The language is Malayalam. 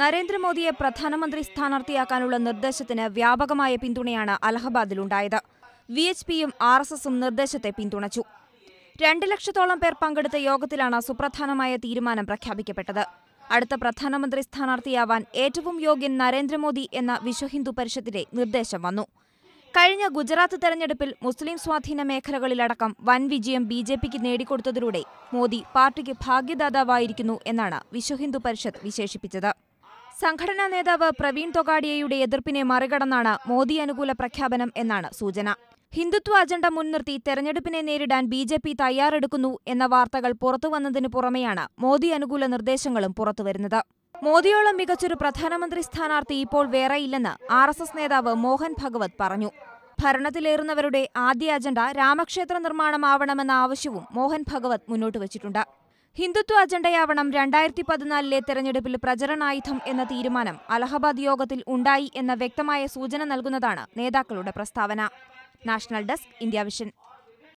നരേന്ദ്രമോദിയെ പ്രധാനമന്ത്രി സ്ഥാനാർത്ഥിയാക്കാനുള്ള നിർദ്ദേശത്തിന് വ്യാപകമായ പിന്തുണയാണ് അലഹബാദിലുണ്ടായത്. വി എച്ച് പിയും ആർ എസ് എസും നിർദ്ദേശത്തെ പിന്തുണച്ചു. രണ്ട് ലക്ഷത്തോളം പേർ പങ്കെടുത്ത യോഗത്തിലാണ് സുപ്രധാനമായ തീരുമാനം പ്രഖ്യാപിക്കപ്പെട്ടത്. അടുത്ത പ്രധാനമന്ത്രി സ്ഥാനാർത്ഥിയാവാൻ ഏറ്റവും യോഗ്യൻ നരേന്ദ്രമോദി എന്ന വിശ്വഹിന്ദു പരിഷത്തിന്റെ നിർദ്ദേശം വന്നു. കഴിഞ്ഞ ഗുജറാത്ത് തെരഞ്ഞെടുപ്പിൽ മുസ്ലിം സ്വാധീന മേഖലകളിലടക്കം വൻ വിജയം ബി ജെ പിക്ക് നേടിക്കൊടുത്തതിലൂടെ മോദി പാർട്ടിക്ക് ഭാഗ്യദാതാവായിരിക്കുന്നു എന്നാണ് വിശ്വഹിന്ദു പരിഷത്ത് വിശേഷിപ്പിച്ചത്. സംഘടനാ നേതാവ് പ്രവീൺ തൊഗാഡിയയുടെ എതിർപ്പിനെ മറികടന്നാണ് മോദി അനുകൂല പ്രഖ്യാപനം എന്നാണ് സൂചന. ഹിന്ദുത്വ അജണ്ട മുൻനിർത്തി തെരഞ്ഞെടുപ്പിനെ നേരിടാൻ ബി ജെ പി തയ്യാറെടുക്കുന്നു എന്ന വാർത്തകൾ പുറത്തുവന്നതിനു പുറമെയാണ് മോദി അനുകൂല നിർദ്ദേശങ്ങളും പുറത്തുവരുന്നത്. മോദിയോളം മികച്ചൊരു പ്രധാനമന്ത്രി സ്ഥാനാർത്ഥി ഇപ്പോൾ വേറെയില്ലെന്ന് ആർ എസ് എസ് നേതാവ് മോഹൻ ഭഗവത് പറഞ്ഞു. ഭരണത്തിലേറുന്നവരുടെ ആദ്യ അജണ്ട രാമക്ഷേത്ര നിർമ്മാണമാവണമെന്ന ആവശ്യവും മോഹൻ ഭഗവത് മുന്നോട്ട് വച്ചിട്ടുണ്ട്. ഹിന്ദുത്വ അജണ്ടയാവണം രണ്ടായിരത്തി പതിനാലിലെ തെരഞ്ഞെടുപ്പിൽ പ്രചരണായുധം എന്ന തീരുമാനം അലഹബാദ് യോഗത്തിൽ ഉണ്ടായി എന്ന വ്യക്തമായ സൂചന നൽകുന്നതാണ് നേതാക്കളുടെ പ്രസ്താവന. National desk India Vision.